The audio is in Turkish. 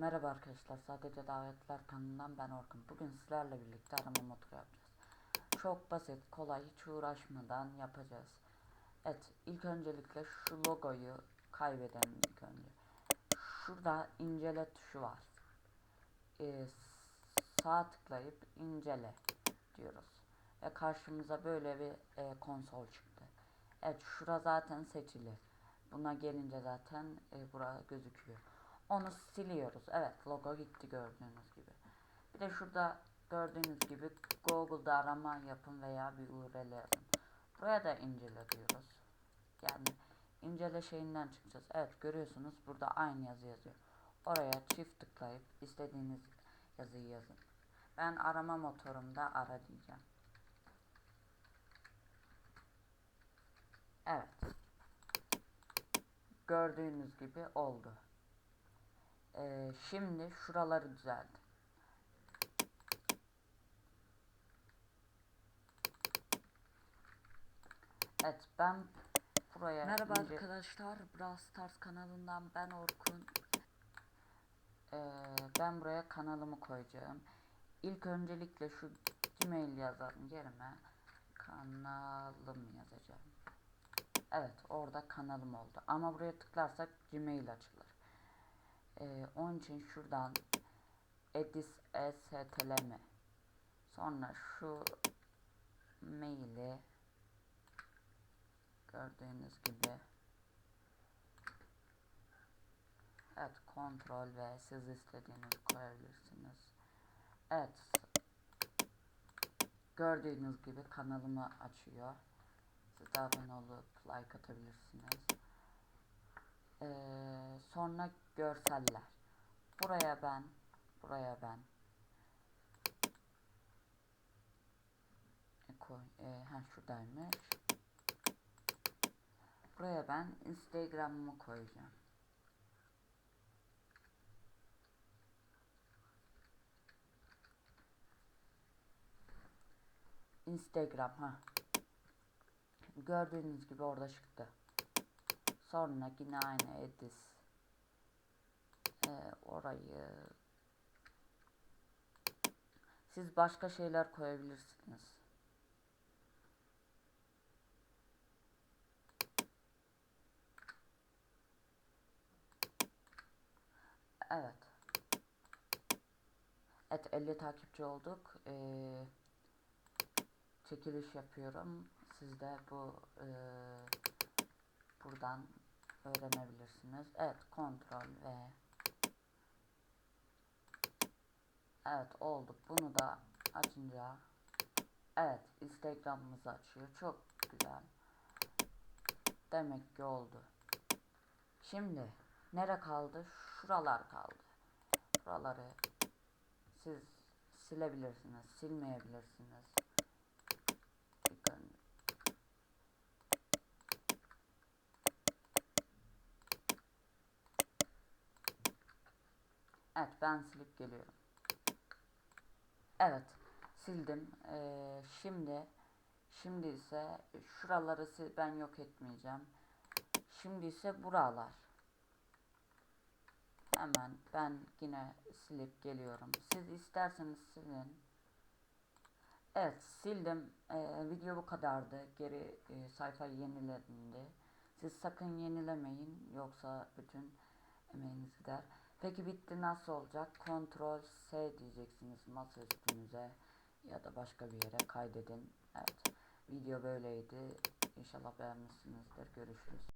Merhaba arkadaşlar, Sadece Davetler kanalından ben Orkun. Bugün sizlerle birlikte arama motoru yapacağız. Çok basit, kolay, hiç uğraşmadan yapacağız. Evet, ilk öncelikle şu logoyu kaybedelim ilk önce. Şurada incele tuşu var. Ee, sağ tıklayıp incele diyoruz. Ve karşımıza böyle bir e, konsol çıktı. Evet, şura zaten seçili. Buna gelince zaten e, bura gözüküyor. Onu siliyoruz. Evet logo gitti gördüğünüz gibi. Bir de şurada gördüğünüz gibi Google'da arama yapın veya bir URL yazın. Buraya da incele diyoruz. Yani incele şeyinden çıkacağız. Evet görüyorsunuz burada aynı yazı yazıyor. Oraya çift tıklayıp istediğiniz yazıyı yazın. Ben arama motorumda ara diyeceğim. Evet. Gördüğünüz gibi oldu. Ee, şimdi şuraları düzeldi. Evet ben buraya Merhaba ince- arkadaşlar, Brawl Stars kanalından ben Orkun. Ee, ben buraya kanalımı koyacağım. İlk öncelikle şu Gmail yazalım yerime kanalım yazacağım. Evet orada kanalım oldu. Ama buraya tıklarsak Gmail açılır. Ee, onun için şuradan edis estlm sonra şu maili gördüğünüz gibi Evet kontrol ve siz istediğinizi koyabilirsiniz. Evet gördüğünüz gibi kanalımı açıyor. Siz abone olup like atabilirsiniz. Ee, sonra görseller. Buraya ben, buraya ben. E, koy, e, ha şuradaymış. Buraya ben Instagram'ımı koyacağım. Instagram ha. Gördüğünüz gibi orada çıktı. Sonra yine aynı edis. Orayı siz başka şeyler koyabilirsiniz. Evet. Evet 50 takipçi olduk. Ee, çekiliş yapıyorum. Siz de bu e, buradan öğrenebilirsiniz. Evet kontrol ve Evet oldu. Bunu da açınca Evet Instagram'ımızı açıyor. Çok güzel. Demek ki oldu. Şimdi nere kaldı? Şuralar kaldı. Buraları siz silebilirsiniz, silmeyebilirsiniz. Bakın. Evet ben silip geliyorum. Evet sildim. Ee, şimdi şimdi ise şuraları ben yok etmeyeceğim. Şimdi ise buralar. Hemen ben yine silip geliyorum. Siz isterseniz silin. Evet sildim. Ee, video bu kadardı. Geri e, sayfa yenilendi. Siz sakın yenilemeyin. Yoksa bütün emeğiniz gider. Peki bitti nasıl olacak? Ctrl S diyeceksiniz masa ya da başka bir yere kaydedin. Evet. Video böyleydi. İnşallah beğenmişsinizdir. Görüşürüz.